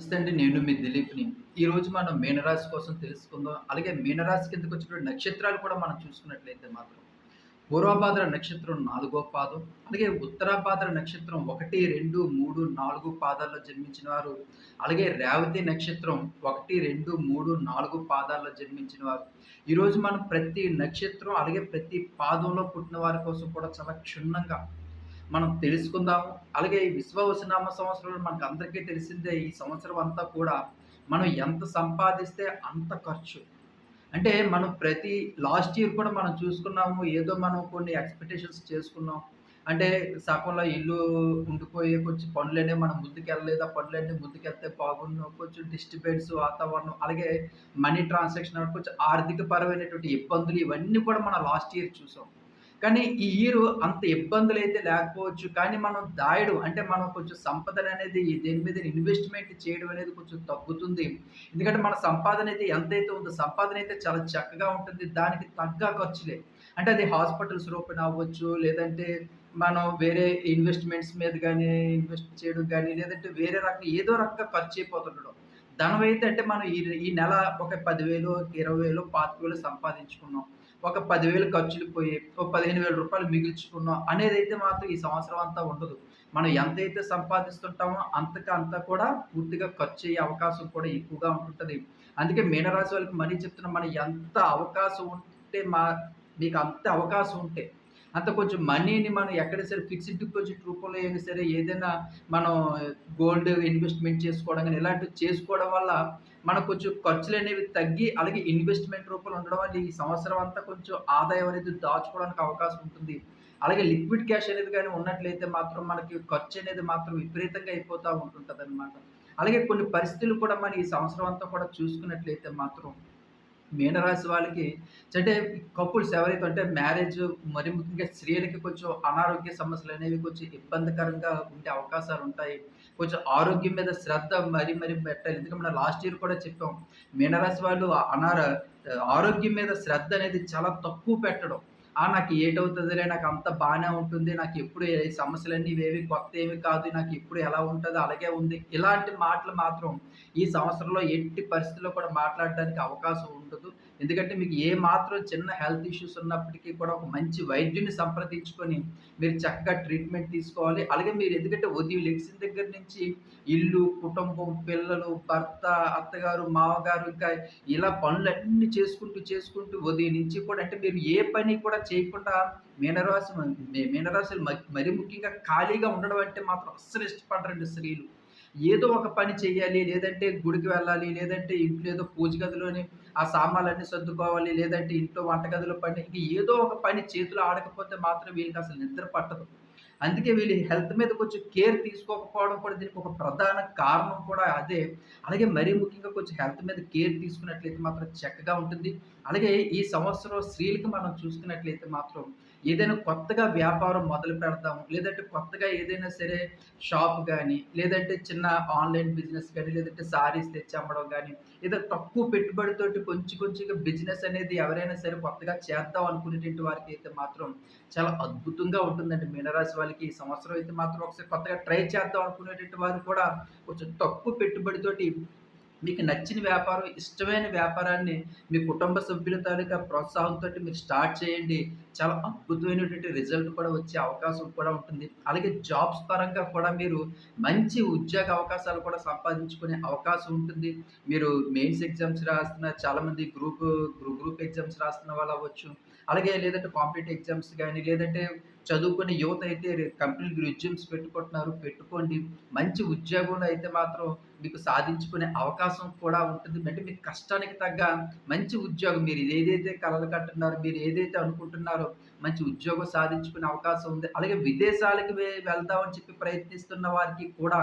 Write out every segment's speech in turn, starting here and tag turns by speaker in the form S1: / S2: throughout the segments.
S1: నమస్తే అండి నేను మీ దిలీప్‌ని. ఈరోజు మనం మీనరాశి కోసం తెలుసుకుందాం. అలాగే మీనరాశి కిందకు వచ్చినటువంటి నక్షత్రాలు కూడా మనం చూసుకున్నట్లయితే మాత్రం పూర్వభాద్ర నక్షత్రం నాలుగో పాదం, అలాగే ఉత్తరాభాద్ర నక్షత్రం 1, 2, 3, 4 పాదాల్లో జన్మించిన వారు, అలాగే రేవతి నక్షత్రం 1, 2, 3, 4 పాదాల్లో జన్మించిన వారు. ఈరోజు మనం ప్రతి నక్షత్రం అలాగే ప్రతి పాదంలో పుట్టిన వారి కోసం కూడా చాలా క్షుణ్ణంగా మనం తెలుసుకుందాము. అలాగే ఈ విశ్వవసునామ సంవత్సరంలో మనకందరికీ తెలిసిందే ఈ సంవత్సరం అంతా కూడా మనం ఎంత సంపాదిస్తే అంత ఖర్చు. అంటే మనం ప్రతి లాస్ట్ ఇయర్ కూడా మనం చూసుకున్నాము. ఏదో మనం కొన్ని ఎక్స్‌పెక్టేషన్స్ చేసుకున్నాం. అంటే సగంలో ఇల్లు ఉండిపోయే కొంచెం పనులనే మనం ముందుకెళ్ళలేదు. ఆ పనులన్నీ ముందుకెళ్తే బాగుండు. కొంచెం డిస్టర్బెన్స్ వాతావరణం అలాగే మనీ ట్రాన్సాక్షన్ కొంచెం ఆర్థిక పరమైనటువంటి ఇబ్బందులు ఇవన్నీ కూడా మనం లాస్ట్ ఇయర్ చూసాం. కానీ ఈ ఇయర్ అంత ఇబ్బందులు అయితే లేకపోవచ్చు. కానీ మనం దాయడం అంటే మనం కొంచెం సంపదననేది దేని మీద ఇన్వెస్ట్‌మెంట్ చేయడం అనేది కొంచెం తగ్గుతుంది. ఎందుకంటే మన సంపాదన అయితే ఎంతైతే ఉందో సంపాదన అయితే చాలా చక్కగా ఉంటుంది. దానికి తగ్గ ఖర్చులే. అంటే అది హాస్పిటల్స్ రూపణ అవ్వచ్చు. లేదంటే మనం వేరే ఇన్వెస్ట్‌మెంట్స్ మీద కానీ ఇన్వెస్ట్ చేయడం కానీ లేదంటే వేరే రకం ఏదో రకంగా ఖర్చయిపోతుండడం. ధనం అయితే అంటే మనం ఈ ఈ నెల ఒక పదివేలు ఇరవై వేలు పాతిక వేలు సంపాదించుకున్నాం. ఒక పదివేలు ఖర్చులు పోయి, ఒక రూ. 15,000 మిగిల్చుకున్నాం అయితే మాత్రం ఈ సంవత్సరం అంతా ఉండదు. మనం ఎంతైతే సంపాదిస్తుంటామో అంతకు అంతా కూడా పూర్తిగా ఖర్చయ్యే అవకాశం కూడా ఎక్కువగా ఉంటుంది అందుకే మీనరాశి వాళ్ళకి మరీ చెప్తున్నా మనం ఎంత అవకాశం ఉంటే మా మీకు అంత అవకాశం ఉంటే, అంత కొంచెం మనీని మనం ఎక్కడ సరే ఫిక్స్డ్ డిపాజిట్ రూపంలో అయినా సరే ఏదైనా మనం గోల్డ్ ఇన్వెస్ట్‌మెంట్ చేసుకోవడం కానీ ఇలాంటివి చేసుకోవడం వల్ల మనకు కొంచెం ఖర్చులు అనేవి తగ్గి అలాగే ఇన్వెస్ట్‌మెంట్ రూపంలో ఉండడం వల్ల ఈ సంవత్సరం అంతా కొంచెం ఆదాయం అనేది దాచుకోవడానికి అవకాశం ఉంటుంది. అలాగే లిక్విడ్ క్యాష్ అనేది కానీ ఉన్నట్లయితే మాత్రం మనకి ఖర్చు అనేది మాత్రం విపరీతంగా అయిపోతూ ఉంటుంటుంది అనమాట అలాగే కొన్ని పరిస్థితులు కూడా మనం ఈ సంవత్సరం అంతా కూడా చూసుకున్నట్లయితే మాత్రం మీనరాశి వాళ్ళకి అంటే కపుల్స్ ఎవరైతే అంటే మ్యారేజ్ మరి ముఖ్యంగా స్త్రీలకి కొంచెం అనారోగ్య సమస్యలు అనేవి కొంచెం ఇబ్బందికరంగా ఉండే అవకాశాలు ఉంటాయి కొంచెం ఆరోగ్యం మీద శ్రద్ధ మరి మరీ పెట్టాలి. ఎందుకంటే మనం లాస్ట్ ఇయర్ కూడా చెప్పాం. మీనరాశి వాళ్ళు అనార ఆరోగ్యం మీద శ్రద్ధ అనేది చాలా తక్కువ పెట్టడం. ఆ! నాకు ఏటవుతుందిలే నాకు అంత బాగానే ఉంటుంది. నాకు ఎప్పుడు సమస్యలన్నీ ఇవేవి కొత్తేమి కాదు. నాకు ఎప్పుడు ఎలా ఉంటుందో అలాగే ఉంది. ఇలాంటి మాటలు మాత్రం ఈ సంవత్సరంలో ఎట్టి పరిస్థితుల్లో కూడా మాట్లాడడానికి అవకాశం ఉండదు. ఎందుకంటే మీకు ఏ మాత్రం చిన్న హెల్త్ ఇష్యూస్ ఉన్నప్పటికీ కూడా ఒక మంచి వైద్యుని సంప్రదించుకొని మీరు చక్కగా ట్రీట్మెంట్ తీసుకోవాలి. అలాగే మీరు ఎందుకంటే ఉదయం లెగిసిన దగ్గర నుంచి ఇల్లు, కుటుంబం, పిల్లలు, భర్త, అత్తగారు, మామగారు ఇంకా ఇలా పనులన్నీ చేసుకుంటూ, చేసుకుంటూ ఉదయం నుంచి కూడా అంటే మీరు ఏ పని కూడా చేయకుండా మీనరాశి మీనరాశులు మ మరీ ముఖ్యంగా ఖాళీగా ఉండడం అంటే మాత్రం అస్సలు ఇష్టపడరండి స్త్రీలు. ఏదో ఒక పని చేయాలి, లేదంటే గుడికి వెళ్ళాలి, లేదంటే ఇంట్లో ఏదో పూజ గదిలోని ఆ సామాన్లన్నీ సర్దుకోవాలి, లేదంటే ఇంట్లో వంటగదిలో పని ఇంక ఏదో ఒక పని చేతిలో ఆడకపోతే మాత్రం వీళ్ళకి అసలు నిద్ర పట్టదు. అందుకే వీళ్ళు హెల్త్ మీద కొంచెం కేర్ తీసుకోకపోవడం కూడా దీనికి ఒక ప్రధాన కారణం కూడా అదే. అలాగే మరీ ముఖ్యంగా కొంచెం హెల్త్ మీద కేర్ తీసుకున్నట్లయితే మాత్రం చక్కగా ఉంటుంది. అలాగే ఈ సంవత్సరం స్త్రీలకి మనం చూసుకున్నట్లయితే మాత్రం ఏదైనా కొత్తగా వ్యాపారం మొదలు పెడదాము. లేదంటే కొత్తగా ఏదైనా సరే షాప్ కానీ లేదంటే చిన్న ఆన్‌లైన్ బిజినెస్ కానీ లేదంటే సారీస్ తెచ్చి అమ్మడం కానీ ఏదో తక్కువ పెట్టుబడితోటి కొంచెం కొంచెంగా బిజినెస్ అనేది ఎవరైనా సరే కొత్తగా చేద్దాం అనుకునేటువంటి అయితే మాత్రం చాలా అద్భుతంగా ఉంటుందండి. మీనరాశి వాళ్ళకి ఈ సంవత్సరం అయితే మాత్రం ఒకసారి కొత్తగా ట్రై చేద్దాం అనుకునేటువంటి వారు కూడా కొంచెం తక్కువ పెట్టుబడితోటి మీకు నచ్చిన వ్యాపారం, ఇష్టమైన వ్యాపారాన్ని మీ కుటుంబ సభ్యుల తాలూకా ప్రోత్సాహంతో మీరు స్టార్ట్ చేయండి. చాలా అద్భుతమైనటువంటి రిజల్ట్ కూడా వచ్చే అవకాశం కూడా ఉంటుంది. అలాగే జాబ్స్ పరంగా కూడా మీరు మంచి ఉద్యోగ అవకాశాలు కూడా సంపాదించుకునే అవకాశం ఉంటుంది. మీరు మెయిన్స్ ఎగ్జామ్స్ రాస్తున్న చాలామంది గ్రూప్ గ్రూప్ ఎగ్జామ్స్ రాస్తున్న వాళ్ళవ్వచ్చు. అలాగే లేదంటే కాంపిటేటివ్ ఎగ్జామ్స్ కానీ లేదంటే చదువుకునే యువత అయితే రే కంపెనీలకి రెజ్యూమ్స్ పెట్టుకుంటున్నారు. పెట్టుకోండి. మంచి ఉద్యోగంలో అయితే మాత్రం మీకు సాధించుకునే అవకాశం కూడా ఉంటుంది. అంటే మీ కష్టానికి తగ్గ మంచి ఉద్యోగం మీరు ఏదైతే కలలు కట్టున్నారో మీరు ఏదైతే అనుకుంటున్నారో మంచి ఉద్యోగం సాధించుకునే అవకాశం ఉంది. అలాగే విదేశాలకి వెళ్దామని చెప్పి ప్రయత్నిస్తున్న వారికి కూడా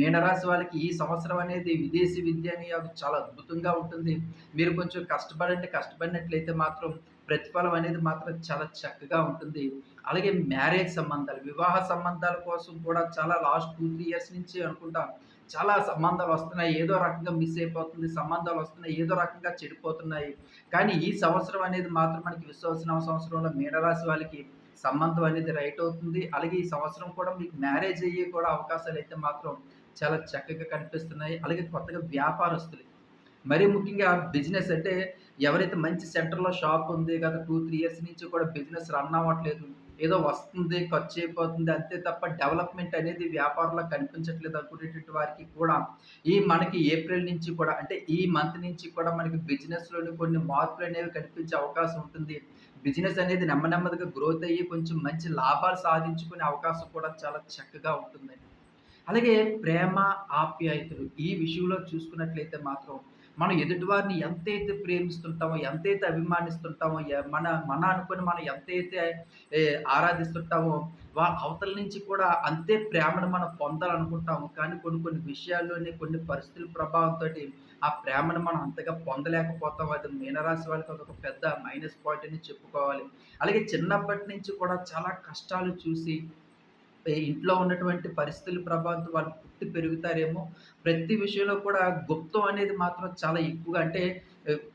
S1: మీనరాశి వాళ్ళకి ఈ సంవత్సరం అనేది విదేశీ విద్య అని అది చాలా అద్భుతంగా ఉంటుంది. మీరు కొంచెం కష్టపడండి. కష్టపడినట్లయితే మాత్రం ప్రతిఫలం అనేది మాత్రం చాలా చక్కగా ఉంటుంది. అలాగే మ్యారేజ్ సంబంధాలు, వివాహ సంబంధాల కోసం కూడా చాలా లాస్ట్ 2, 3 ఇయర్స్ నుంచి అనుకుంటా చాలా సంబంధాలు వస్తున్నాయి ఏదో రకంగా మిస్ అయిపోతుంది. సంబంధాలు వస్తున్నాయి ఏదో రకంగా చెడిపోతున్నాయి. కానీ ఈ సంవత్సరం అనేది మాత్రం మనకి విశ్వసనవ సంవత్సరంలో మీనరాశి వాళ్ళకి సంబంధం అనేది రైట్ అవుతుంది. అలాగే ఈ సంవత్సరం కూడా మీకు మ్యారేజ్ అయ్యే కూడా అవకాశాలు అయితే మాత్రం చాలా చక్కగా కనిపిస్తున్నాయి. అలాగే కొత్తగా వ్యాపారస్తులు మరీ ముఖ్యంగా బిజినెస్ అంటే ఎవరైతే మంచి సెంటర్‌లో షాప్ ఉంది గత 2, 3 ఇయర్స్ నుంచి కూడా బిజినెస్ రన్ అవ్వట్లేదు. ఏదో వస్తుంది, ఖర్చు అయిపోతుంది అంతే తప్ప డెవలప్‌మెంట్ అనేది వ్యాపారంలో కనిపించట్లేదు అనుకునేటువంటి వారికి కూడా ఈ మనకి ఏప్రిల్ నుంచి కూడా అంటే ఈ మంత్ నుంచి కూడా మనకి బిజినెస్‌లోని కొన్ని మార్పులు అనేవి కనిపించే అవకాశం ఉంటుంది. బిజినెస్ అనేది నెమ్మ నెమ్మదిగా గ్రోత్ అయ్యి కొంచెం మంచి లాభాలు సాధించుకునే అవకాశం కూడా చాలా చక్కగా ఉంటుందండి. అలాగే ప్రేమ, ఆప్యాయతలు ఈ విషయంలో చూసుకున్నట్లయితే మాత్రం మనం ఎదుటివారిని ఎంతైతే ప్రేమిస్తుంటామో, ఎంతైతే అభిమానిస్తుంటామో, మన మన అనుకుని మనం ఎంతైతే ఆరాధిస్తుంటామో, వా అవతల నుంచి కూడా అంతే ప్రేమను మనం పొందాలనుకుంటాము. కానీ కొన్ని కొన్ని విషయాల్లోనే కొన్ని పరిస్థితుల ప్రభావంతో ఆ ప్రేమను మనం అంతగా పొందలేకపోతాం. అది మీనరాశి వాళ్ళకి అదొక పెద్ద మైనస్ పాయింట్ అని చెప్పుకోవాలి. అలాగే చిన్నప్పటి నుంచి కూడా చాలా కష్టాలు చూసి ఇంట్లో ఉన్నటువంటి పరిస్థితుల ప్రభావంతో వాళ్ళు పుట్టి పెరుగుతారేమో. ప్రతి విషయంలో కూడా గుప్తం అనేది మాత్రం చాలా ఎక్కువగా అంటే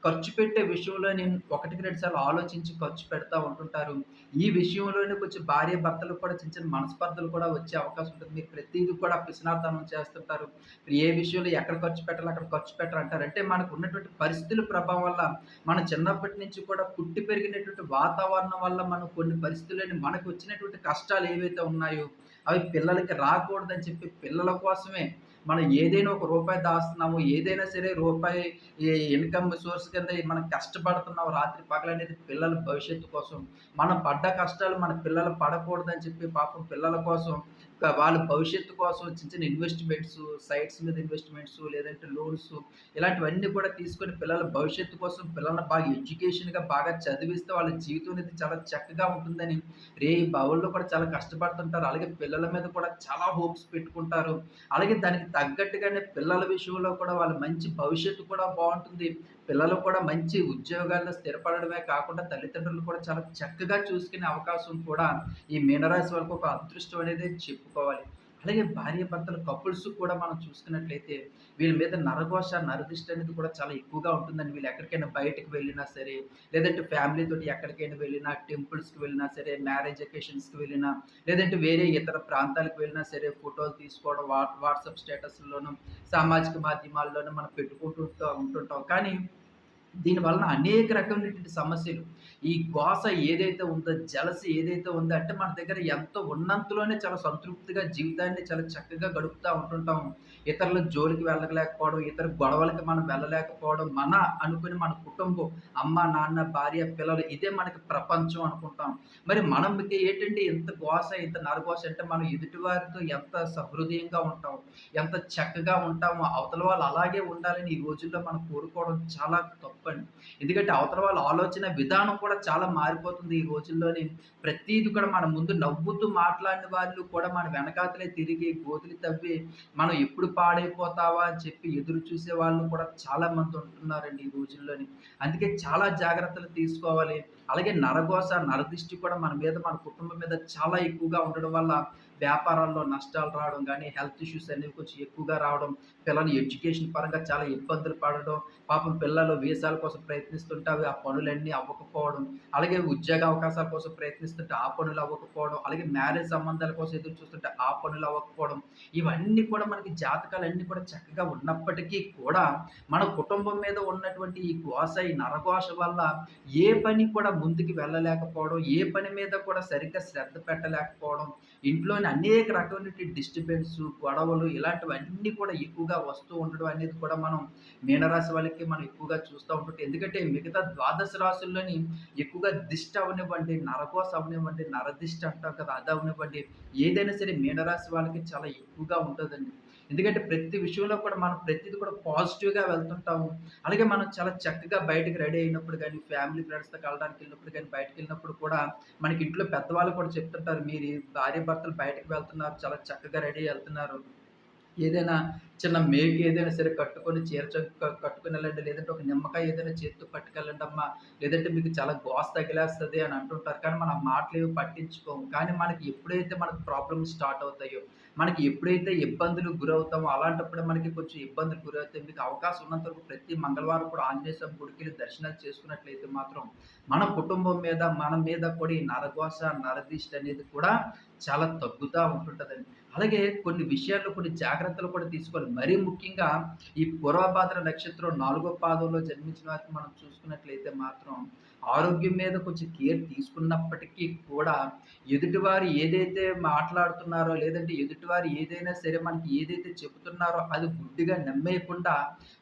S1: ఖర్చు పెట్టే విషయంలోని ఒకటికి రెండు సార్లు ఆలోచించి ఖర్చు పెడతా ఉంటుంటారు. ఈ విషయంలోనే కొంచెం భార్య భర్తలు కూడా చిన్న చిన్న మనస్పర్ధలు కూడా వచ్చే అవకాశం ఉంటుంది. మీరు ప్రతిదీ కూడా పిసినార్థనం చేస్తుంటారు. ఏ విషయంలో ఎక్కడ ఖర్చు పెట్టాలో అక్కడ ఖర్చు పెట్టరంటారు. అంటే మనకు ఉన్నటువంటి పరిస్థితుల ప్రభావం వల్ల మనం చిన్నప్పటి నుంచి కూడా పుట్టి పెరిగినటువంటి వాతావరణం వల్ల మనం కొన్ని పరిస్థితులని మనకు వచ్చినటువంటి కష్టాలు ఏవైతే ఉన్నాయో అవి పిల్లలకి రాకూడదని చెప్పి పిల్లల కోసమే మనం ఏదైనా ఒక రూపాయి దాస్తున్నాము. ఏదైనా సరే రూపాయి ఇన్‌కమ్ సోర్స్ కింద మనం కష్టపడుతున్నాం రాత్రి పగలనేది పిల్లల భవిష్యత్తు కోసం. మనం పడ్డ కష్టాలు మన పిల్లలు పడకూడదని చెప్పి పాపం పిల్లల కోసం వాళ్ళ భవిష్యత్తు కోసం చిన్న చిన్న ఇన్వెస్ట్‌మెంట్స్, సైట్స్ మీద ఇన్వెస్ట్‌మెంట్స్ లేదంటే లోన్స్ ఇలాంటివన్నీ కూడా తీసుకొని పిల్లల భవిష్యత్తు కోసం పిల్లల్ని బాగా ఎడ్యుకేషన్‌గా బాగా చదివిస్తే వాళ్ళ జీవితం అనేది చాలా చక్కగా ఉంటుందని రే రేయింబవళ్ళు కూడా చాలా కష్టపడుతుంటారు. అలాగే పిల్లల మీద కూడా చాలా హోప్స్ పెట్టుకుంటారు. అలాగే దానికి తగ్గట్టుగానే పిల్లల విషయంలో కూడా వాళ్ళ మంచి భవిష్యత్తు కూడా బాగుంటుంది పిల్లలు కూడా మంచి ఉద్యోగాల్లో స్థిరపడడమే కాకుండా తల్లిదండ్రులు కూడా చాలా చక్కగా చూసుకునే అవకాశం కూడా ఈ మీనరాశి వాళ్ళకు ఒక అదృష్టం అనేది చెప్పుకోవాలి. అలాగే భార్యాభర్తల కపుల్స్ కూడా మనం చూసుకున్నట్లయితే వీళ్ళ మీద నరఘోష, నరదిష్ట అనేది కూడా చాలా ఎక్కువగా ఉంటుందండి. వీళ్ళు ఎక్కడికైనా బయటకు వెళ్ళినా సరే, లేదంటే ఫ్యామిలీతో ఎక్కడికైనా వెళ్ళినా, టెంపుల్స్‌కి వెళ్ళినా సరే, మ్యారేజ్ ఎకేషన్స్కి వెళ్ళినా, లేదంటే వేరే ఇతర ప్రాంతాలకు వెళ్ళినా సరే ఫోటోలు తీసుకోవడం వాట్ వాట్సాప్ స్టేటస్లోనూ సామాజిక మాధ్యమాల్లోనూ మనం పెట్టుకుంటూ ఉంటుంటాం. కానీ దీని వలన అనేక రకమైనటువంటి సమస్యలు. ఈ గోస ఏదైతే ఉందో, జలసి ఏదైతే ఉందో అంటే మన దగ్గర ఎంతో ఉన్నంతలోనే చాలా సంతృప్తిగా జీవితాన్ని చాలా చక్కగా గడుపుతూ ఉంటుంటాం. ఇతరుల జోలికి వెళ్ళలేకపోవడం, ఇతర గొడవలకి మనం వెళ్ళలేకపోవడం, మన అనుకుని మన కుటుంబం అమ్మ, నాన్న, భార్య, పిల్లలు ఇదే మనకి ప్రపంచం అనుకుంటాం. మరి మనకి ఏంటంటే ఇంత గోస, ఇంత నరగోస అంటే మనం ఎదుటివారితో ఎంత సహృదయంగా ఉంటాం, ఎంత చక్కగా ఉంటామో అవతల వాళ్ళు అలాగే ఉండాలని ఈ రోజుల్లో మనం కోరుకోవడం చాలా తప్పండి. ఎందుకంటే అవతల వాళ్ళ ఆలోచన విధానం కూడా చాలా మారిపోతుంది ఈ రోజుల్లోని. ప్రతీది కూడా మన ముందు నవ్వుతూ మాట్లాడిన వాళ్ళు కూడా మన వెనకాతలే తిరిగి గోతులు తవ్వి మనం ఎప్పుడు పాడైపోతావా అని చెప్పి ఎదురు చూసే వాళ్ళు కూడా చాలా మంది ఉంటున్నారండి ఈ రోజుల్లోని. అందుకే చాలా జాగ్రత్తలు తీసుకోవాలి. అలాగే నరగోస నరదృష్టి కూడా మన మీద, మన కుటుంబం మీద చాలా ఎక్కువగా ఉండడం వల్ల వ్యాపారాల్లో నష్టాలు రావడం కానీ హెల్త్ ఇష్యూస్ అనేవి కొంచెం ఎక్కువగా రావడం, పిల్లలు ఎడ్యుకేషన్ పరంగా చాలా ఇబ్బందులు పడడం, పాపం పిల్లలు వీసాల కోసం ప్రయత్నిస్తుంటే అవి ఆ పనులన్నీ అవ్వకపోవడం, అలాగే ఉద్యోగ అవకాశాల కోసం ప్రయత్నిస్తుంటే ఆ పనులు అవ్వకపోవడం, అలాగే మ్యారేజ్ సంబంధాల కోసం ఎదురు చూస్తుంటే ఆ పనులు అవ్వకపోవడం, ఇవన్నీ కూడా మనకి జాతకాలన్నీ కూడా చక్కగా ఉన్నప్పటికీ కూడా మన కుటుంబం మీద ఉన్నటువంటి ఈ ఘోష, ఈ నరఘోష వల్ల ఏ పని కూడా ముందుకు వెళ్ళలేకపోవడం, ఏ పని మీద కూడా సరిగ్గా శ్రద్ధ పెట్టలేకపోవడం, ఇంట్లోని అనేక రకమైనటువంటి డిస్టర్బెన్స్ గొడవలు ఇలాంటివన్నీ కూడా ఎక్కువగా వస్తూ ఉండడం అనేది కూడా మనం మీనరాశి వాళ్ళకి మనం ఎక్కువగా చూస్తూ ఉంటుంటాం. ఎందుకంటే మిగతా ద్వాదశ రాశుల్లోని ఎక్కువగా దిష్టి అవనివ్వండి నరకోశ అవనివ్వండి నరదిష్టి అంటాం కదా! అది అవనివ్వండి ఏదైనా సరే మీనరాశి వాళ్ళకి చాలా ఎక్కువగా ఉంటుందండి ఎందుకంటే ప్రతి విషయంలో కూడా మనం ప్రతిది కూడా పాజిటివ్‌గా వెళ్తుంటాము. అలాగే మనం చాలా చక్కగా బయటకి రెడీ అయినప్పుడు కానీ ఫ్యామిలీ ఫ్రెండ్స్‌తో కలడానికి వెళ్ళినప్పుడు కానీ బయటకు వెళ్ళినప్పుడు కూడా మనకి ఇంట్లో పెద్దవాళ్ళు కూడా చెప్తుంటారు. మీరు భార్యాభర్తలు బయటకు వెళ్తున్నారు. చాలా చక్కగా రెడీ వెళ్తున్నారు ఏదైనా చిన్న మేకు ఏదైనా సరే కట్టుకొని చీర కట్టుకుని వెళ్ళండి లేదంటే ఒక నిమ్మకాయ ఏదైనా చేత్తో పట్టుకెళ్ళండమ్మా. లేదంటే మీకు చాలా గోస్ తగిలేస్తుంది అని అంటుంటారు. కానీ మనం మాటలు పట్టించుకోము. కానీ మనకి ఎప్పుడైతే మనకు ప్రాబ్లమ్స్ స్టార్ట్ అవుతాయో, మనకి ఎప్పుడైతే ఇబ్బందులు గురవుతామో అలాంటప్పుడు మనకి కొంచెం ఇబ్బందులు గురవుతాయి. మీకు అవకాశం ఉన్నంత వరకు ప్రతి మంగళవారం కూడా ఆంజనేయ స్వామి గుడికెళ్ళి దర్శనాలు చేసుకున్నట్లయితే మాత్రం మన కుటుంబం మీద, మన మీద కూడా ఈ నరఘోష, నరదిష్టి అనేది కూడా చాలా తగ్గుతూ ఉంటుంటుందండి అలాగే కొన్ని విషయాల్లో కొన్ని జాగ్రత్తలు కూడా తీసుకోవాలి. మరీ ముఖ్యంగా ఈ పూర్వభాద్ర నక్షత్రం నాలుగో పాదంలో జన్మించిన వారికి మనం చూసుకున్నట్లయితే మాత్రం ఆరోగ్యం మీద కొంచెం కేర్ తీసుకున్నప్పటికీ కూడా ఎదుటివారు ఏదైతే మాట్లాడుతున్నారో లేదంటే ఎదుటివారు ఏదైనా సరే మనకి ఏదైతే చెబుతున్నారో అది గుడ్డిగా నమ్మేయకుండా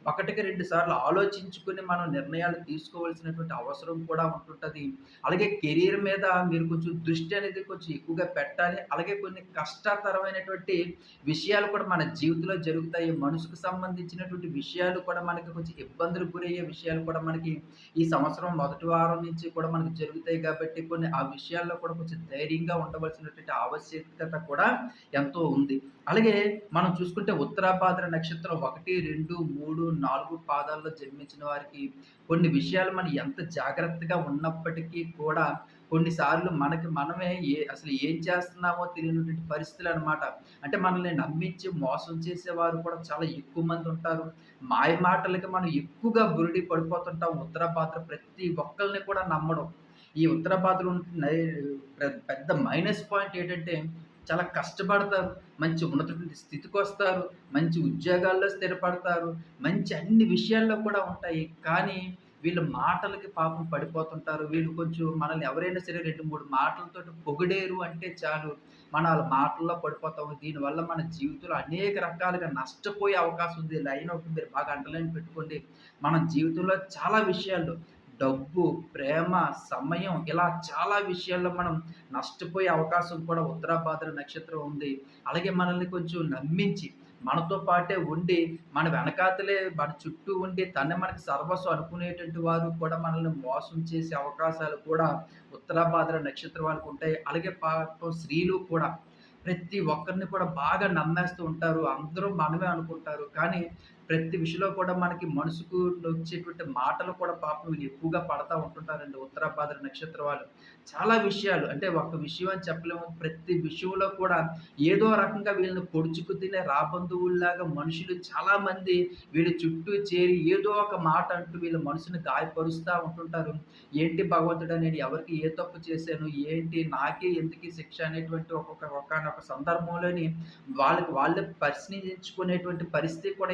S1: ఒకటికి రెండు సార్లు ఆలోచించుకుని మనం నిర్ణయాలు తీసుకోవాల్సినటువంటి అవసరం కూడా ఉంటుంటుంది అలాగే కెరియర్ మీద మీరు కొంచెం దృష్టి అనేది కొంచెం ఎక్కువగా పెట్టాలి. అలాగే కొన్ని కష్టతరమైనటువంటి విషయాలు కూడా మన జీవితంలో జరుగుతాయి. మనసుకు సంబంధించినటువంటి విషయాలు కూడా మనకి కొంచెం ఇబ్బందులు గురయ్యే విషయాలు కూడా మనకి ఈ సంవత్సరం మొదటి వారం నుంచి కూడా మనకు జరుగుతాయి కాబట్టి కొన్ని ఆ విషయాల్లో కూడా కొంచెం ధైర్యంగా ఉండవలసినటువంటి ఆవశ్యకత కూడా ఎంతో ఉంది. అలాగే మనం చూసుకుంటే ఉత్తరాభాద్ర నక్షత్రం 1, 2, 3, 4 పాదాల్లో జన్మించిన వారికి కొన్ని విషయాలు మనం ఎంత జాగ్రత్తగా ఉన్నప్పటికీ కూడా కొన్నిసార్లు మనకి మనమే ఏ అసలు ఏం చేస్తున్నామో తెలియనటువంటి పరిస్థితులనమాట. అంటే మనల్ని నమ్మించి మోసం చేసేవారు కూడా చాలా ఎక్కువ మంది ఉంటారు. మాయ మాటలకి మనం ఎక్కువగా బురిడి పడిపోతుంటాం. ఉత్తర పాత్ర ప్రతి ఒక్కరిని కూడా నమ్మడం. ఈ ఉత్తర పాత్ర పెద్ద మైనస్ పాయింట్ ఏంటంటే చాలా కష్టపడతారు. మంచి ఉన్నతమైన స్థితికొస్తారు. మంచి ఉద్యోగాల్లో స్థిరపడతారు. మంచి అన్ని విషయాల్లో కూడా ఉంటాయి. కానీ వీళ్ళ మాటలకి పాపం పడిపోతుంటారు. వీళ్ళు కొంచెం మనల్ని ఎవరైనా సరే 2, 3 మాటలతోటి పొగిడేరు అంటే చాలు. మన వాళ్ళ మాటల్లో పడిపోతాము. దీనివల్ల మన జీవితంలో అనేక రకాలుగా నష్టపోయే అవకాశం ఉంది. లైన్ ఒకటి మీరు బాగా అండర్‌లైన్ పెట్టుకోండి. మన జీవితంలో చాలా విషయాల్లో డబ్బు, ప్రేమ, సమయం ఇలా చాలా విషయాల్లో మనం నష్టపోయే అవకాశం కూడా ఉత్తరాభాద్ర నక్షత్రం ఉంది. అలాగే మనల్ని కొంచెం నమ్మించి మనతో పాటే ఉండి, మన వెనకాతలే మన చుట్టూ ఉండి తనే మనకి సర్వస్వం అనుకునేటువంటి వారు కూడా మనల్ని మోసం చేసే అవకాశాలు కూడా ఉత్తరాభాద్ర నక్షత్రం వాళ్ళకుంటాయి. అలాగే పాపం స్త్రీలు కూడా ప్రతి ఒక్కరిని కూడా బాగా నమ్మేస్తూ ఉంటారు. అందరూ మనమే అనుకుంటారు. కానీ ప్రతి విషయంలో కూడా మనకి మనసుకు వచ్చేటువంటి మాటలు కూడా పాపం వీళ్ళు ఎక్కువగా పడతా ఉంటుంటారండి ఉత్తరాభాద్ర నక్షత్ర వాళ్ళు. చాలా విషయాలు అంటే ఒక విషయం అని చెప్పలేము. ప్రతి విషయంలో కూడా ఏదో రకంగా వీళ్ళని పొడుచుకు తినే రాబంధువుల్లాగా మనుషులు చాలామంది వీళ్ళ చుట్టూ చేరి ఏదో ఒక మాట అంటూ వీళ్ళ మనసుని గాయపరుస్తూ ఉంటుంటారు. ఏంటి భగవంతుడా నేను ఎవరికి ఏ తప్పు చేశాను? ఏంటి నాకే ఎందుకీ శిక్ష అనేటువంటి ఒక్కొక్క ఒకనొక సందర్భంలోని వాళ్ళకి వాళ్ళే ప్రశ్నించుకునేటువంటి పరిస్థితి కూడా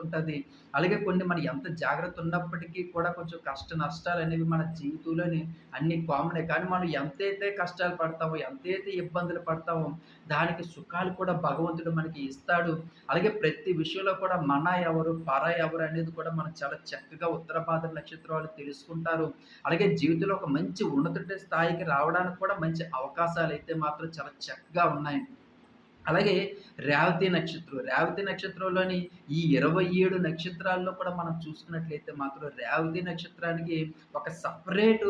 S1: ఉంటుంది అలాగే కొన్ని మనం ఎంత జాగ్రత్త ఉన్నప్పటికీ కూడా కొంచెం కష్ట నష్టాలు అనేవి మన జీవితంలోని అన్ని కామనే. కానీ మనం ఎంతైతే కష్టాలు పడతామో, ఎంతైతే ఇబ్బందులు పడతామో, దానికి సుఖాలు కూడా భగవంతుడు మనకి ఇస్తాడు. అలాగే ప్రతి విషయంలో కూడా మన ఎవరు, పర ఎవరు అనేది కూడా మనం చాలా చక్కగా ఉత్తరాభాద్ర నక్షత్రం వాళ్ళు తెలుసుకుంటారు. అలాగే జీవితంలో ఒక మంచి ఉన్నత స్థాయికి రావడానికి కూడా మంచి అవకాశాలు అయితే మాత్రం చాలా చక్కగా ఉన్నాయి. అలాగే రేవతి నక్షత్రం. రేవతి నక్షత్రంలోని ఈ 27 నక్షత్రాల్లో కూడా మనం చూసుకున్నట్లయితే మాత్రం రేవతి నక్షత్రానికి ఒక సపరేట్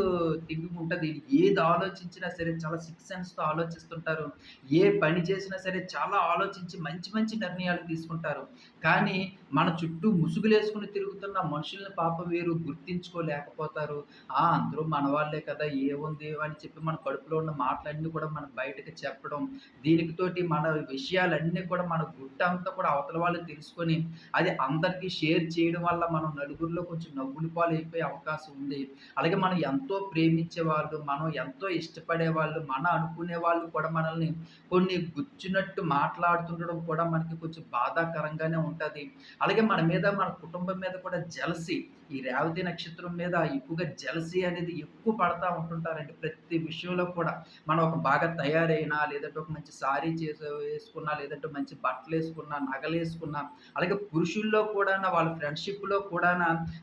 S1: థింకింగ్ ఉంటుంది ఏది ఆలోచించినా సరే చాలా సిక్స్ సెన్స్‌తో ఆలోచిస్తుంటారు. ఏ పని చేసినా సరే చాలా ఆలోచించి మంచి మంచి నిర్ణయాలు తీసుకుంటారు. కానీ మన చుట్టూ ముసుగులేసుకుని తిరుగుతున్న మనుషుల్ని పాపం వీరు గుర్తించుకోలేకపోతారు. ఆ! అందరూ మనవాళ్ళే కదా! ఏముంది అని చెప్పి మన కడుపులో ఉన్న మాటలన్నీ కూడా మనం బయటకి చెప్పడం. దీనికి తోటి మన విషయాలన్నీ కూడా మన గుట్టంతా కూడా అవతల వాళ్ళు తెలుసుకొని, అది అందరికీ షేర్ చేయడం వల్ల మనం నలుగురిలో కొంచెం నవ్వులు పాలైపోయే అవకాశం ఉంది. అలాగే మనం ఎంతో ప్రేమించే వాళ్ళు మనం ఎంతో ఇష్టపడే వాళ్ళు మన అనుకునే వాళ్ళు కూడా మనల్ని కొన్ని గుచ్చినట్టు మాట్లాడుతుండడం కూడా మనకి కొంచెం బాధాకరంగానే ఉంటుంది అలాగే మన మీద, మన కుటుంబం మీద కూడా జలసి ఈ రేవతి నక్షత్రం మీద ఎక్కువగా జెలసీ అనేది ఎక్కువ పడతా ఉంటుంటారండి. ప్రతి విషయంలో కూడా. మనం ఒక బాగా తయారైనా, లేదంటే ఒక మంచి సారీ చేసే వేసుకున్నా, లేదంటే మంచి బట్టలు వేసుకున్నా నగలు వేసుకున్నా అలాగే పురుషుల్లో కూడా వాళ్ళ ఫ్రెండ్‌షిప్‌లో కూడా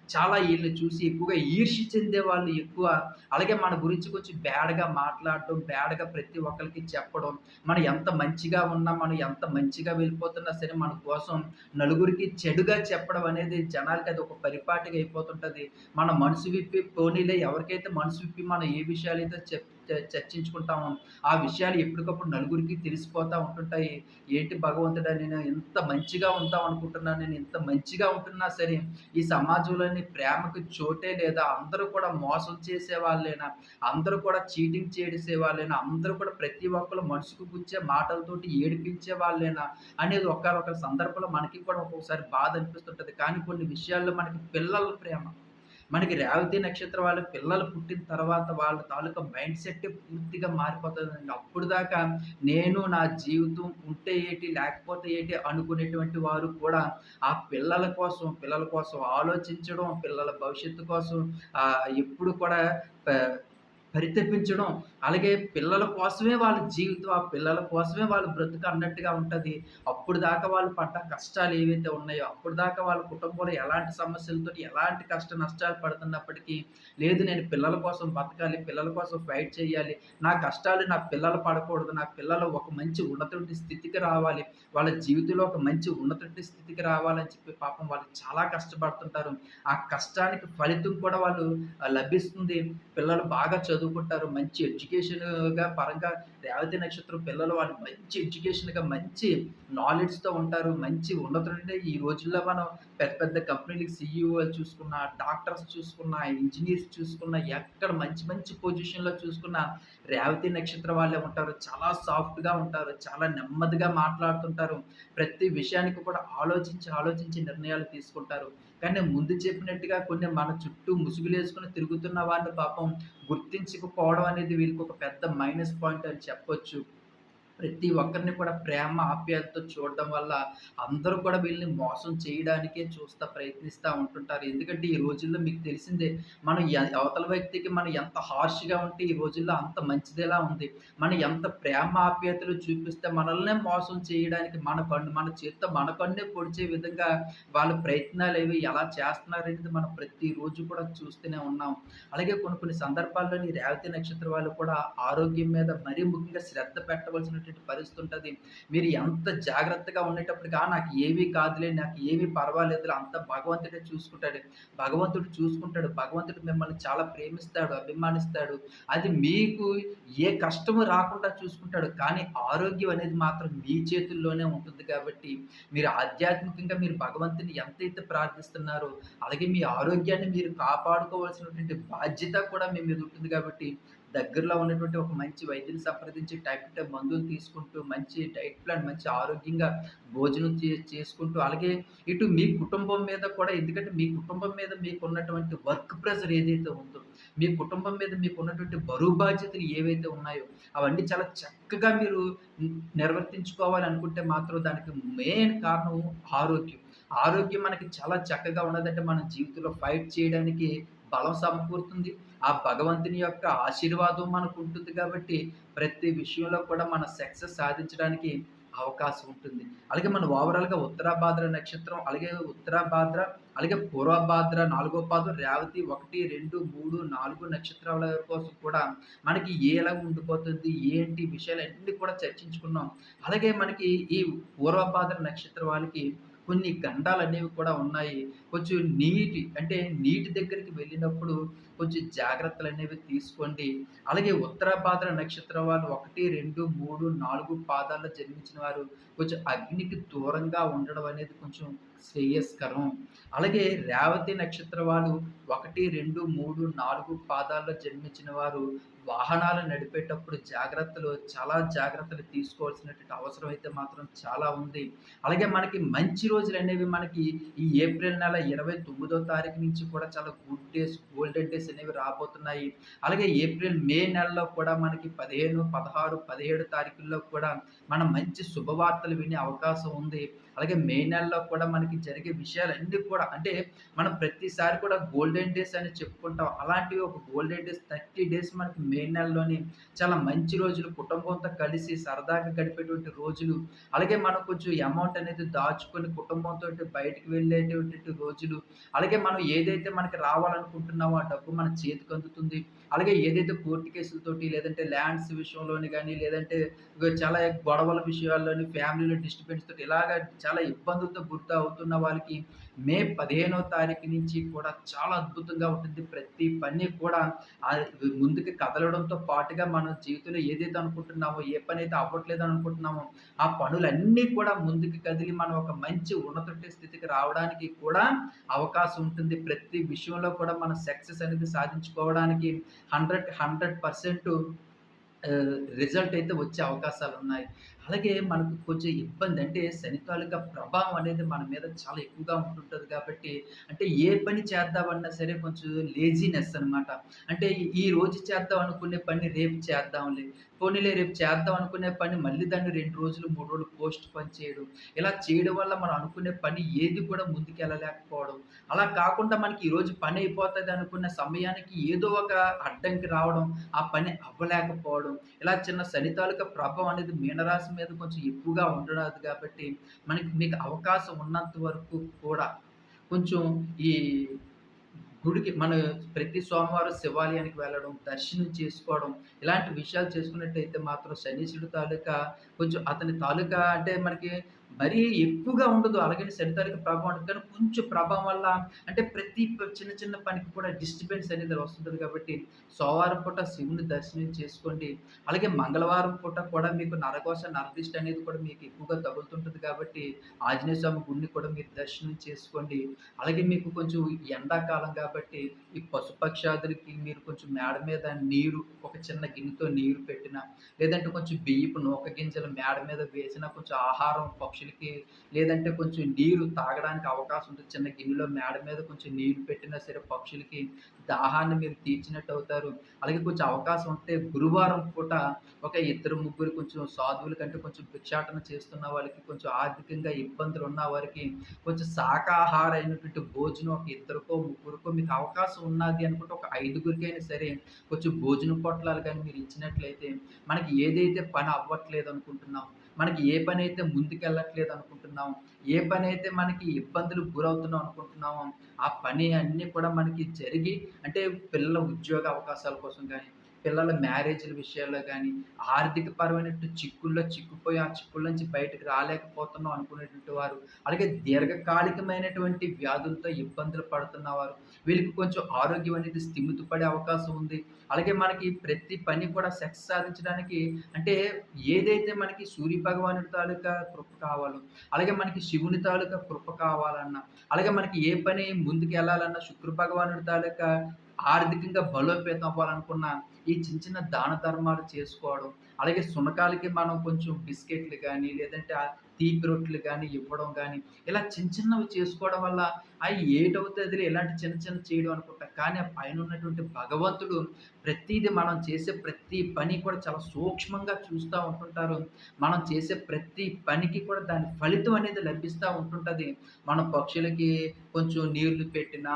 S1: చాలా వీళ్ళు చూసి ఎక్కువగా ఈర్షి చెందే వాళ్ళు ఎక్కువ. అలాగే మన గురించి కొంచెం బ్యాడ్‌గా మాట్లాడడం, బ్యాడ్‌గా ప్రతి ఒక్కరికి చెప్పడం. మనం ఎంత మంచిగా ఉన్నా, మనం ఎంత మంచిగా వెళ్ళిపోతున్నా సరే మన కోసం నలుగురికి చెడుగా చెప్పడం అనేది జనాలకి అది ఒక పరిపాటిగా అయిపోతుంటది. మన మనసు విప్పి పోనీలే ఎవరికైతే మనసు విప్పి మనం ఏ విషయాలైతే చెప్ చర్చించుకుంటాం ఆ విషయాలు ఎప్పటికప్పుడు నలుగురికి తెలిసిపోతూ ఉంటుంటాయి. ఏంటి భగవంతుడా! నేను ఇంత మంచిగా ఉంటాం అనుకుంటున్నాను. నేను ఇంత మంచిగా ఉంటున్నా సరే, ఈ సమాజంలోని ప్రేమకు చోటే లేదా? అందరూ కూడా మోసం చేసే వాళ్ళేనా అందరూ కూడా చీటింగ్ చేసేవాళ్ళేనా? అందరూ కూడా ప్రతి ఒక్కరు మనసుకు గుచ్చే మాటలతోటి ఏడిపించే వాళ్ళేనా? అనేది ఒకానొక సందర్భంలో మనకి కూడా ఒక్కొక్కసారి బాధ అనిపిస్తుంటది. కానీ కొన్ని విషయాల్లో మనకి పిల్లల ప్రేమ మనకి రేవతి నక్షత్రం వాళ్ళ పిల్లలు పుట్టిన తర్వాత వాళ్ళ తాలూకా మైండ్ సెట్ పూర్తిగా మారిపోతుందండి. అప్పుడు దాకా నేను నా జీవితం ఉంటే ఏటి లేకపోతే ఏటి అనుకునేటువంటి వారు కూడా ఆ పిల్లల కోసం, పిల్లల కోసం ఆలోచించడం, పిల్లల భవిష్యత్తు కోసం ఎప్పుడు కూడా ప పరితపించడం, అలాగే పిల్లల కోసమే వాళ్ళ జీవితం, ఆ పిల్లల కోసమే వాళ్ళ బ్రతుకు అన్నట్టుగా ఉంటుంది అప్పుడు దాకా వాళ్ళు పడ్డ కష్టాలు ఏవైతే ఉన్నాయో, అప్పుడు దాకా వాళ్ళ కుటుంబంలో ఎలాంటి సమస్యలతో ఎలాంటి కష్ట నష్టాలు పడుతున్నప్పటికీ, లేదు నేను పిల్లల కోసం బతకాలి, పిల్లల కోసం ఫైట్ చేయాలి, నా కష్టాలు నా పిల్లలు పడకూడదు, నా పిల్లలు ఒక మంచి ఉన్నటువంటి స్థితికి రావాలి, వాళ్ళ జీవితంలో ఒక మంచి ఉన్నటువంటి స్థితికి రావాలని చెప్పి పాపం వాళ్ళు చాలా కష్టపడుతుంటారు. ఆ కష్టానికి ఫలితం కూడా వాళ్ళు లభిస్తుంది. పిల్లలు బాగా చదువుకుంటారు. మంచి ఎడ్యుకేషన్‌గా పరంగా రేవతి నక్షత్రం పిల్లలు వాళ్ళు మంచి ఎడ్యుకేషన్‌గా మంచి నాలెడ్జ్‌తో ఉంటారు. మంచి ఉన్నతులంటే ఈ రోజుల్లో మనం పెద్ద పెద్ద కంపెనీలకి సీఈఓలు చూసుకున్న డాక్టర్స్ చూసుకున్న ఇంజనీర్స్ చూసుకున్న ఎక్కడ మంచి మంచి పొజిషన్‌లో చూసుకున్నా రేవతి నక్షత్ర వాళ్ళే ఉంటారు. చాలా సాఫ్ట్‌గా ఉంటారు. చాలా నెమ్మదిగా మాట్లాడుతుంటారు. ప్రతి విషయానికి కూడా ఆలోచించి, ఆలోచించి నిర్ణయాలు తీసుకుంటారు. కానీ ముందు చెప్పినట్టుగా కొన్ని మన చుట్టూ ముసుగులేసుకొని తిరుగుతున్న వారిని పాపం గుర్తించకపోవడం అనేది వీళ్ళకి ఒక పెద్ద మైనస్ పాయింట్ అని చెప్పొచ్చు. ప్రతి ఒక్కరిని కూడా ప్రేమ, ఆప్యాయతతో చూడడం వల్ల అందరూ కూడా వీళ్ళని మోసం చేయడానికే చూస్తా ప్రయత్నిస్తూ ఉంటుంటారు. ఎందుకంటే ఈ రోజుల్లో మీకు తెలిసిందే మనం అవతల వ్యక్తికి మనం ఎంత హార్ష్‌గా ఉంటే ఈ రోజుల్లో అంత మంచిదేలా ఉంది. మనం ఎంత ప్రేమ, ఆప్యాయతలు చూపిస్తే మనల్నే మోసం చేయడానికి మన కన్ను మన చేతితో మన కన్నే పొడిచే విధంగా వాళ్ళ ప్రయత్నాలేవి ఎలా చేస్తున్నారనేది మనం ప్రతిరోజు కూడా చూస్తూనే ఉన్నాం. అలాగే కొన్ని కొన్ని సందర్భాల్లోని రేవతి నక్షత్రం వాళ్ళు కూడా ఆరోగ్యం మీద మరీ ముఖ్యంగా శ్రద్ధ పెట్టవలసినటువంటి పరిస్థితి ఉంటుంది మీరు ఎంత జాగ్రత్తగా ఉండేటప్పటికా నాకు ఏవి కాదులే, నాకు ఏమి పర్వాలేదు అంత భగవంతుడే చూసుకుంటాడు. భగవంతుడు చూసుకుంటాడు. భగవంతుడు మిమ్మల్ని చాలా ప్రేమిస్తాడు, అభిమానిస్తాడు. అది మీకు ఏ కష్టము రాకుండా చూసుకుంటాడు. కానీ ఆరోగ్యం అనేది మాత్రం మీ చేతుల్లోనే ఉంటుంది కాబట్టి, మీరు ఆధ్యాత్మికంగా మీరు భగవంతుని ఎంతైతే ప్రార్థిస్తున్నారో, అలాగే మీ ఆరోగ్యాన్ని మీరు కాపాడుకోవాల్సినటువంటి బాధ్యత కూడా మీ మీద ఉంటుంది కాబట్టి, దగ్గరలో ఉన్నటువంటి ఒక మంచి వైద్యుని సంప్రదించి టైప్ టు మందులు తీసుకుంటూ, మంచి డైట్ ప్లాన్, మంచి ఆరోగ్యంగా భోజనం చే చేసుకుంటూ, అలాగే ఇటు మీ కుటుంబం మీద కూడా ఎందుకంటే మీ కుటుంబం మీద మీకు ఉన్నటువంటి వర్క్ ప్రెషర్ ఏదైతే ఉందో, మీ కుటుంబం మీద మీకు ఉన్నటువంటి బరువు బాధ్యతలు ఏవైతే ఉన్నాయో, అవన్నీ చాలా చక్కగా మీరు నిర్వర్తించుకోవాలనుకుంటే మాత్రం దానికి మెయిన్ కారణం ఆరోగ్యం. ఆరోగ్యం మనకి చాలా చక్కగా ఉన్నదంటే మన జీవితంలో ఫైట్ చేయడానికి బలం సమకూరుతుంది. ఆ భగవంతుని యొక్క ఆశీర్వాదం మనకు ఉంటుంది కాబట్టి, ప్రతి విషయంలో కూడా మన సక్సెస్ సాధించడానికి అవకాశం ఉంటుంది. అలాగే మనం ఓవరాల్‌గా ఉత్తరాభాద్ర నక్షత్రం, అలాగే ఉత్తరాభాద్ర, అలాగే పూర్వభాద్ర నాలుగో పాదం, రేవతి 1, 2, 3, 4 నక్షత్రాల కోసం కూడా మనకి ఎలా ఉండిపోతుంది, ఏంటి విషయాలు అన్నీ కూడా చర్చించుకున్నాం. అలాగే మనకి ఈ పూర్వభాద్ర నక్షత్రం వాళ్ళకి కొన్ని గండాలు అనేవి కూడా ఉన్నాయి. కొంచెం నీటి అంటే నీటి దగ్గరికి వెళ్ళినప్పుడు కొంచెం జాగ్రత్తలు అనేవి తీసుకోండి. అలాగే ఉత్తరాభాద్ర నక్షత్రం వాళ్ళు 1, 2, 3, 4 పాదాల్లో జన్మించిన వారు కొంచెం అగ్నికి దూరంగా ఉండడం అనేది కొంచెం శ్రేయస్కరం. అలాగే రేవతి నక్షత్రం వాళ్ళు 1, 2, 3, 4 పాదాల్లో జన్మించిన వారు వాహనాలు నడిపేటప్పుడు జాగ్రత్తలు చాలా జాగ్రత్తలు తీసుకోవాల్సినటువంటి అవసరం అయితే మాత్రం చాలా ఉంది. అలాగే మనకి మంచి రోజులు అనేవి మనకి ఈ ఏప్రిల్ నెల 29దో తారీఖు నుంచి కూడా చాలా గుడ్ డేస్, గోల్డెన్ డేస్ అనేవి రాబోతున్నాయి. అలాగే ఏప్రిల్, మే నెలలో కూడా మనకి 15, 16, 17 తారీఖుల్లో కూడా మనం మంచి శుభవార్తలు వినే అవకాశం ఉంది. అలాగే మే నెలలో కూడా మనకి జరిగే విషయాలన్నీ కూడా అంటే మనం ప్రతిసారి కూడా గోల్డెన్ డేస్ అని చెప్పుకుంటాం. అలాంటివి ఒక గోల్డెన్ డేస్ 30 డేస్ మనకి మే నెలలోని చాలా మంచి రోజులు కుటుంబంతో కలిసి సరదాగా గడిపేటువంటి రోజులు. అలాగే మనం కొంచెం అమౌంట్ అనేది దాచుకొని కుటుంబంతో బయటకు వెళ్ళేటటువంటి రోజులు. అలాగే మనం ఏదైతే మనకి రావాలనుకుంటున్నామో ఆ డబ్బు మన చేతికి అందుతుంది. అలాగే ఏదైతే కోర్టు కేసులతోటి లేదంటే ల్యాండ్స్ విషయంలోని కానీ లేదంటే చాలా గొడవల విషయాల్లోని ఫ్యామిలీలో డిస్టర్బెన్స్ తోటి ఇలాగ చాలా ఇబ్బందులతో గుర్తు అవుతున్న వాళ్ళకి మే 15వ తారీఖు నుంచి కూడా చాలా అద్భుతంగా ఉంటుంది. ప్రతి పని కూడా ముందుకు కదలడంతో పాటుగా మన జీవితంలో ఏదైతే అనుకుంటున్నామో, ఏ పని అయితే అవ్వట్లేదు అనుకుంటున్నామో, ఆ పనులన్నీ కూడా ముందుకు కదిలి మనం ఒక మంచి ఉన్నత స్థితికి రావడానికి కూడా అవకాశం ఉంటుంది. ప్రతి విషయంలో కూడా మనం సక్సెస్ అనేది సాధించుకోవడానికి హండ్రెడ్ హండ్రెడ్ పర్సెంట్ రిజల్ట్ అయితే వచ్చే అవకాశాలు ఉన్నాయి అలాగే మనకు కొంచెం ఇబ్బంది అంటే శని తాలూకా ప్రభావం అనేది మన మీద చాలా ఎక్కువగా ఉంటుంటది కాబట్టి అంటే ఏ పని చేద్దామన్నా సరే కొంచెం లేజీనెస్ అనమాట. అంటే ఈ రోజు చేద్దాం అనుకునే పని రేపు చేద్దాంలే. పోనీలే రేపు చేద్దాం అనుకునే పని మళ్ళీ దాన్ని రెండు రోజులు, మూడు రోజులు పోస్ట్ పోన్ చేయడం. ఇలా చేయడం వల్ల మనం అనుకునే పని ఏది కూడా ముందుకెళ్ళలేకపోవడం. అలా కాకుండా మనకి ఈరోజు పని అయిపోతుంది అనుకున్న సమయానికి ఏదో ఒక అడ్డంకి రావడం, ఆ పని అవ్వలేకపోవడం. ఇలా చిన్న శని తాలూకా ప్రభావం అనేది మీనరాశి మీద కొంచెం ఎక్కువగా ఉండరాదు కాబట్టి, మనకి మీకు అవకాశం ఉన్నంత వరకు కూడా కొంచెం ఈ గుడికి మన ప్రతి సోమవారం శివాలయానికి వెళ్ళడం, దర్శనం చేసుకోవడం, ఇలాంటి విషయాలు చేసుకున్నట్టయితే మాత్రం శనీశ్వరుడు తాలూకా కొంచెం అతని తాలూకా అంటే మనకి మరీ ఎక్కువగా ఉండదు. అలాగని శరీరానికి ప్రభావం ఉంటుంది కానీ కొంచెం ప్రభావం వల్ల అంటే ప్రతి చిన్న చిన్న పనికి కూడా డిస్టర్బెన్స్ అనేది వస్తుంటుంది కాబట్టి, సోమవారం పూట శివుని దర్శనం చేసుకోండి. అలాగే మంగళవారం పూట కూడా మీకు నరఘోష, నరదిష్ట అనేది కూడా మీకు ఎక్కువగా తగులుతుంటుంది కాబట్టి, ఆంజనేయ స్వామి గుడిని కూడా మీరు దర్శనం చేసుకోండి. అలాగే మీకు కొంచెం ఎండాకాలం కాబట్టి, ఈ పశుపక్షాదులకి మీరు కొంచెం మేడ మీద నీరు ఒక చిన్న గిన్నెతో నీరు పెట్టినా, లేదంటే కొంచెం బియ్యపు నూక గింజలు మేడ మీద వేసినా కొంచెం ఆహారం పక్షులకి లేదంటే కొంచెం నీరు తాగడానికి అవకాశం ఉంటుంది. చిన్న గిన్నెలో మేడ మీద కొంచెం నీరు పెట్టినా సరే పక్షులకి దాహాన్ని మీరు తీర్చినట్టు అవుతారు. అలాగే కొంచెం అవకాశం ఉంటే గురువారం పూట ఒక ఇద్దరు, ముగ్గురు కొంచెం సాధువుల కంటే కొంచెం భిక్షాటన చేస్తున్న వాళ్ళకి, కొంచెం ఆర్థికంగా ఇబ్బందులు ఉన్న వారికి కొంచెం శాకాహార అయినటువంటి భోజనం ఒక ఇద్దరికో, ముగ్గురికో మీకు అవకాశం ఉన్నది అనుకుంటే ఒక ఐదుగురికైనా సరే కొంచెం భోజనం పొట్లాలు కానీ మీరు ఇచ్చినట్లయితే మనకి ఏదైతే పని అవ్వట్లేదు అనుకుంటున్నాం, మనకి ఏ పని అయితే ముందుకెళ్ళట్లేదు అనుకుంటున్నామో, ఏ పని అయితే మనకి ఇబ్బందులు గురవుతున్నాం అనుకుంటున్నామో, ఆ పని అన్నీ కూడా మనకి జరిగి అంటే పిల్లల ఉద్యోగ అవకాశాల కోసం కానీ పిల్లల మ్యారేజ్‌ల విషయాల్లో కానీ ఆర్థిక పరమైనటువంటి చిక్కుల్లో చిక్కుపోయి, ఆ చిక్కుల నుంచి బయటకి రాలేకపోతున్నాం అనుకునేటువంటి వారు, అలాగే దీర్ఘకాలికమైనటువంటి వ్యాధులతో ఇబ్బందులు పడుతున్నవారు, వీళ్ళకి కొంచెం ఆరోగ్యం అనేది స్థిమితపడే అవకాశం ఉంది. అలాగే మనకి ప్రతి పని కూడా సక్సెస్ సాధించడానికి అంటే ఏదైతే మనకి సూర్య భగవానుడి తాలూకా కృప కావాలో, అలాగే మనకి శివుని తాలూకా కృప కావాలన్నా, అలాగే మనకి ఏ పని ముందుకెళ్ళాలన్నా శుక్ర భగవానుడి తాలూకా ఆర్థికంగా బలోపేతం అవ్వాలనుకున్న ఈ చిన్న చిన్న దాన ధర్మాలు చేసుకోవడం, అలాగే సునకాలకి మనం కొంచెం బిస్కెట్‌లు కానీ లేదంటే తీపి రొట్టెలు కానీ ఇవ్వడం కానీ ఇలా చిన్న చిన్నవి చేసుకోవడం వల్ల అవి ఏటవుతదిలే ఇలాంటి చిన్న చిన్న చేయడం అనుకుంటా కానీ ఆ పైనున్నటువంటి భగవంతుడు ప్రతిదీ మనం చేసే ప్రతి పని కూడా చాలా సూక్ష్మంగా చూస్తూ ఉంటుంటారు. మనం చేసే ప్రతి పనికి కూడా దాని ఫలితం అనేది లభిస్తూ ఉంటుంటుంది మనం పక్షులకి కొంచెం నీళ్ళు పెట్టినా,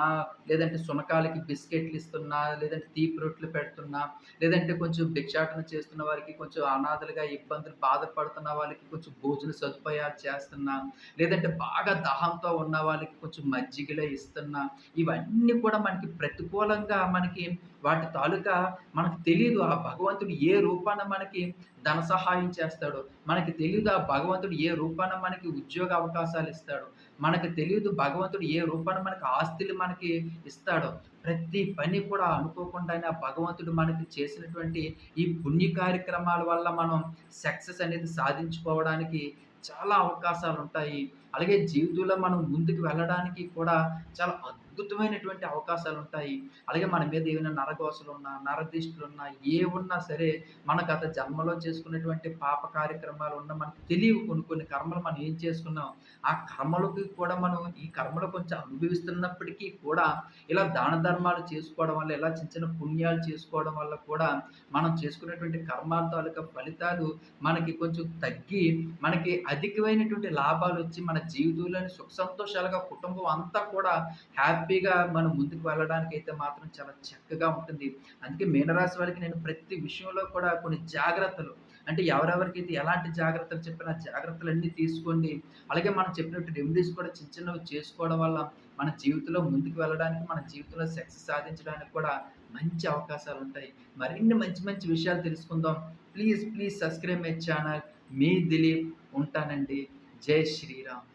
S1: లేదంటే సునకాలకి బిస్కెట్‌లు ఇస్తున్నా, లేదంటే తీపి రొట్టెలు పెడుతున్నా, లేదంటే కొంచెం భిక్షాటన చేస్తున్న వారికి కొంచెం అనాథలుగా ఇబ్బందులు బాధపడుతున్న వాళ్ళకి కొంచెం భోజన సదుపాయాలు చేస్తున్నా, లేదంటే బాగా దాహంతో ఉన్న వాళ్ళకి కొంచెం మజ్జిగలో ఇస్తున్నా, ఇవన్నీ కూడా మనకి ప్రతికూలంగా మనకి వాటి తాలూకా మనకు తెలియదు ఆ భగవంతుడు ఏ రూపాన మనకి ధన సహాయం చేస్తాడో, మనకి తెలియదు ఆ భగవంతుడు ఏ రూపాన మనకి ఉద్యోగ అవకాశాలు ఇస్తాడో, మనకు తెలియదు భగవంతుడు ఏ రూపాన మనకి ఆస్తులు మనకి ఇస్తాడో. ప్రతి పని కూడా అనుకోకుండానే ఆ భగవంతుడు మనకి చేసినటువంటి ఈ పుణ్య కార్యక్రమాల వల్ల మనం సక్సెస్ అనేది సాధించుకోవడానికి చాలా అవకాశాలుంటాయి. అలాగే జీవితంలో మనం ముందుకు వెళ్ళడానికి కూడా చాలా అద్భుతమైనటువంటి అవకాశాలు ఉంటాయి అలాగే మన మీద ఏమైనా నరగోసలు ఉన్నా నరదిష్టులు ఉన్నా ఏ ఉన్నా సరే మన గత జన్మలో చేసుకున్నటువంటి పాప కార్యక్రమాలు ఉన్న మనకు తెలియవు కొన్ని కొన్ని కర్మలు మనం ఏం చేసుకున్నాం. ఆ కర్మలకు కూడా మనం ఈ కర్మలు కొంచెం అనుభవిస్తున్నప్పటికీ కూడా ఇలా దాన ధర్మాలు చేసుకోవడం వల్ల, ఇలా చిన్న చిన్న పుణ్యాలు చేసుకోవడం వల్ల కూడా మనం చేసుకున్నటువంటి కర్మాల తాలూకా ఫలితాలు మనకి కొంచెం తగ్గి, మనకి అధికమైనటువంటి లాభాలు వచ్చి మన జీవితంలోని సుఖ సంతోషాలుగా కుటుంబం అంతా కూడా హ్యాపీ హ్యాపీగా మనం ముందుకు వెళ్ళడానికి అయితే మాత్రం చాలా చక్కగా ఉంటుంది. అందుకే మీనరాశి వారికి నేను ప్రతి విషయంలో కూడా కొన్ని జాగ్రత్తలు అంటే ఎవరెవరికైతే ఎలాంటి జాగ్రత్తలు చెప్పినా జాగ్రత్తలన్నీ తీసుకోండి. అలాగే మనం చెప్పినట్టు రెమెడీస్ కూడా చిన్న చిన్నవి చేసుకోవడం వల్ల మన జీవితంలో ముందుకు వెళ్ళడానికి, మన జీవితంలో సక్సెస్ సాధించడానికి కూడా మంచి అవకాశాలు ఉంటాయి మరిన్ని మంచి మంచి విషయాలు తెలుసుకుందాం. Please, please subscribe my channel. మీ దిలీప్ ఉంటానండి. జై శ్రీరామ్.